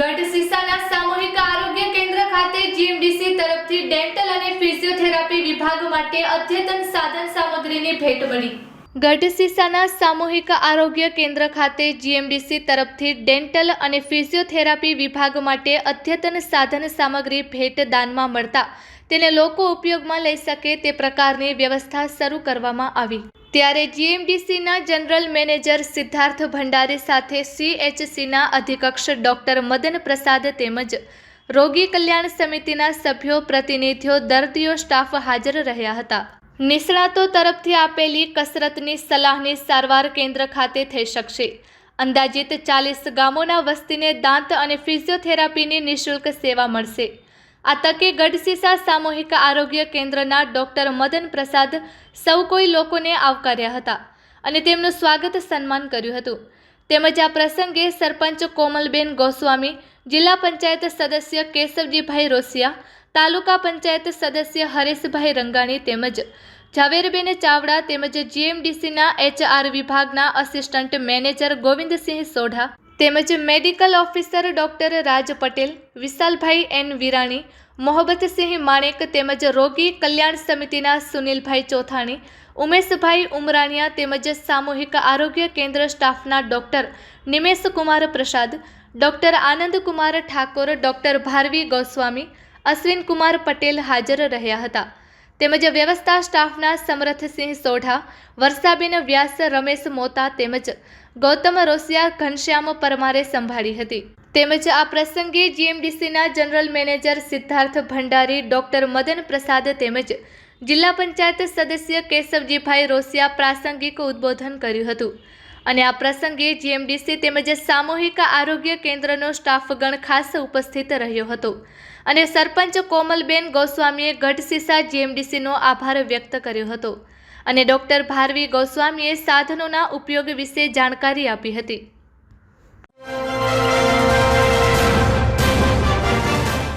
ગઢ સિસાના સામૂહિક આરોગ્ય કેન્દ્ર ખાતે જીએમડીસી તરફથી ડેન્ટલ અને ફિઝિયોથેરાપી વિભાગ માટે અદ્યતન સાધન સામગ્રીની ભેટ મળી. ગઢસીસાના સામૂહિક આરોગ્ય કેન્દ્ર ખાતે જીએમડીસી તરફથી ડેન્ટલ અને ફિઝિયોથેરાપી વિભાગ માટે અદ્યતન સાધન સામગ્રી ભેટ દાનમાં મળતા તેને લોકો ઉપયોગમાં લઈ શકે તે પ્રકારની વ્યવસ્થા શરૂ કરવામાં આવી. ત્યારે જીએમડીસીના જનરલ મેનેજર સિદ્ધાર્થ ભંડારી સાથે સીએચસીના અધિકક્ષ ડોક્ટર મદન પ્રસાદ તેમજ રોગી કલ્યાણ સમિતિના સભ્યો, પ્રતિનિધિઓ, દર્દીઓ, સ્ટાફ હાજર રહ્યા હતા. નિષ્ણાતો તરફથી આપેલી કસરતની સલાહની સારવાર કેન્દ્ર ખાતે થઈ શકશે. અંદાજિત ચાલીસ ગામોના વસ્તીને દાંત અને ફિઝિયોથેરાપીની નિઃશુલ્ક સેવા મળશે. આ તકે ગઢસીસા સામૂહિક આરોગ્ય કેન્દ્રના ડોક્ટર મદન પ્રસાદ સૌ કોઈ લોકોને આવકાર્યા હતા અને તેમનું સ્વાગત સન્માન કર્યું હતું. તેમજ આ પ્રસંગે સરપંચ કોમલબેન ગોસ્વામી, જિલ્લા પંચાયત સદસ્ય કેશવજીભાઈ રોસિયા, તાલુકા પંચાયત સદસ્ય હરેશભાઈ રંગાણી તેમજ ઝવેરબેન ચાવડા તેમજ જીએમડીસીના એચઆર વિભાગના અસિસ્ટન્ટ મેનેજર ગોવિંદસિંહ સોઢા તેમજ medical officer doctor Raj Patel, Vishalbhai N Virani Mohabbatsinh માણેક તેમજ રોગી કલ્યાણ સમિતિના સુનિલભાઈ ચોથાણી, ઉમેશભાઈ ઉમરાણીયા તેમજ સામૂહિક આરોગ્ય કેન્દ્ર સ્ટાફના doctor Nimesh Kumar Prasad doctor Anandkumar Thakor doctor Bharvi Goswami Ashwinkumar Patel હાજર રહ્યા હતા. તેમજ વ્યવસ્થા સ્ટાફના સમરથસિંહ સોઢા, વર્ષાબેન વ્યાસ, રમેશ મોતા તેમજ ગૌતમ રોસિયા ઘનશ્યામ પરમારે સંભાળી હતી. તેમજ આ પ્રસંગે જીએમડીસીના general manager Siddharth Bhandari, doctor Madan Prasad તેમજ જિલ્લા પંચાયત સદસ્ય કેશવજીભાઈ રોસિયા પ્રાસંગિક ઉદબોધન કર્યું હતું. અને આ પ્રસંગે જીએમડીસી તેમજ સામૂહિક આરોગ્ય કેન્દ્રનો સ્ટાફગણ ખાસ ઉપસ્થિત રહ્યો હતો. અને સરપંચ કોમલબેન ગોસ્વામીએ ગઢસીસા જીએમડીસીનો આભાર વ્યક્ત કર્યો હતો. અને ડોક્ટર ભારવી ગોસ્વામીએ સાધનોના ઉપયોગ વિશે જાણકારી આપી હતી.